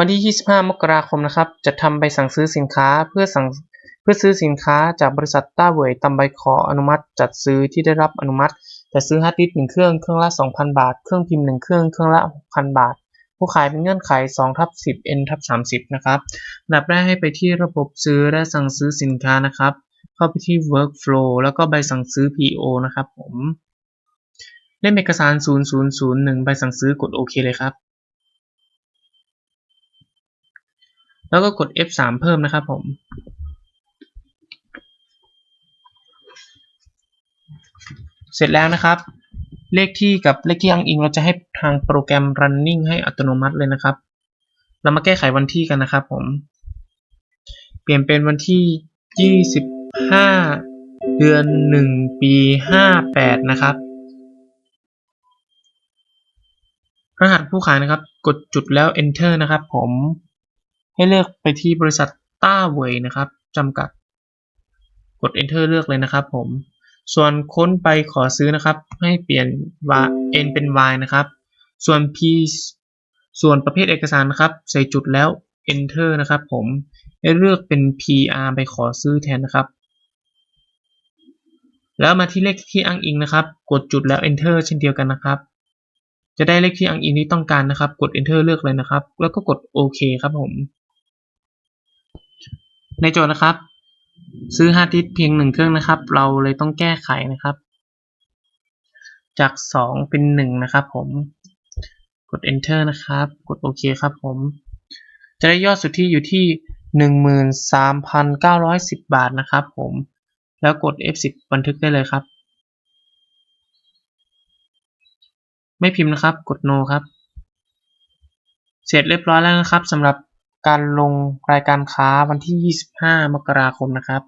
วันที่ 25 มกราคมนะครับ จะทำใบสั่งซื้อสินค้าเพื่อสั่งเพื่อซื้อสินค้าจากบริษัทต้าเหวยตามใบขออนุมัติ จัดซื้อที่ได้รับอนุมัติจะซื้อฮาร์ดดิสก์หนึ่งเครื่องเครื่องละ 2,000 บาท เครื่องพิมพ์หนึ่งเครื่องเครื่องละ 6,000 บาท ผู้ขายเป็นเงื่อนไข2ทับ10 n ทับ30 นะครับอันดับแรกให้ไปที่ระบบซื้อและสั่งซื้อสินค้านะครับ เข้าไปที่ workflow แล้วก็ใบสั่งซื้อ PO นะครับผมเล่มเอกสาร 0001 ใบสั่งซื้อกดโอเคเลยครับ แล้วก็กด F3 เพิ่มนะครับผม เสร็จแล้วนะครับ เลขที่กับเลขที่อ้างอิงเราจะให้ทางโปรแกรม running ให้อัตโนมัติเลยนะครับ เรามาแก้ไขวันที่กันนะครับผม เปลี่ยนเป็นวันที่ 25 เดือน 1 ปี 58 นะครับรหัสผู้ขายนะครับ กดจุดแล้ว enter นะครับผม ให้เลือกไปที่บริษัทต้าเวยนะครับจำกัด กด enter เลือกเลยนะครับผม ส่วนค้นไปขอซื้อนะครับ ให้เปลี่ยน y n เป็น y นะครับ ส่วน p ส่วนประเภทเอกสารนะครับ ใส่จุดแล้ว enter นะครับ ผมให้เลือกเป็น pr ไปขอซื้อแทนนะครับ แล้วมาที่เลขที่อ้างอิงนะครับ กดจุดแล้ว enter เช่นเดียวกันนะครับ จะได้เลขที่อ้างอิงที่ต้องการนะครับ กด enter เลือกเลยนะครับ แล้วก็กดโอเคครับผม ในโจทย์นะครับ ซื้อฮาร์ดดิสก์เพียงหนึ่งเครื่องนะครับ เราเลยต้องแก้ไขนะครับ จากสองเป็นหนึ่งนะครับผมกด enter นะครับ กดโอเคครับผม จะได้ยอดสุทธิอยู่ที่หนึ่งหมื่นสามพันเก้าร้อยสิบบาทนะครับผม แล้วกด F10 บันทึกได้เลยครับ ไม่พิมพ์นะครับ กด no ครับ เสร็จเรียบร้อยแล้วนะครับสำหรับ การลงรายการค้าวันที่25มกราคมนะครับ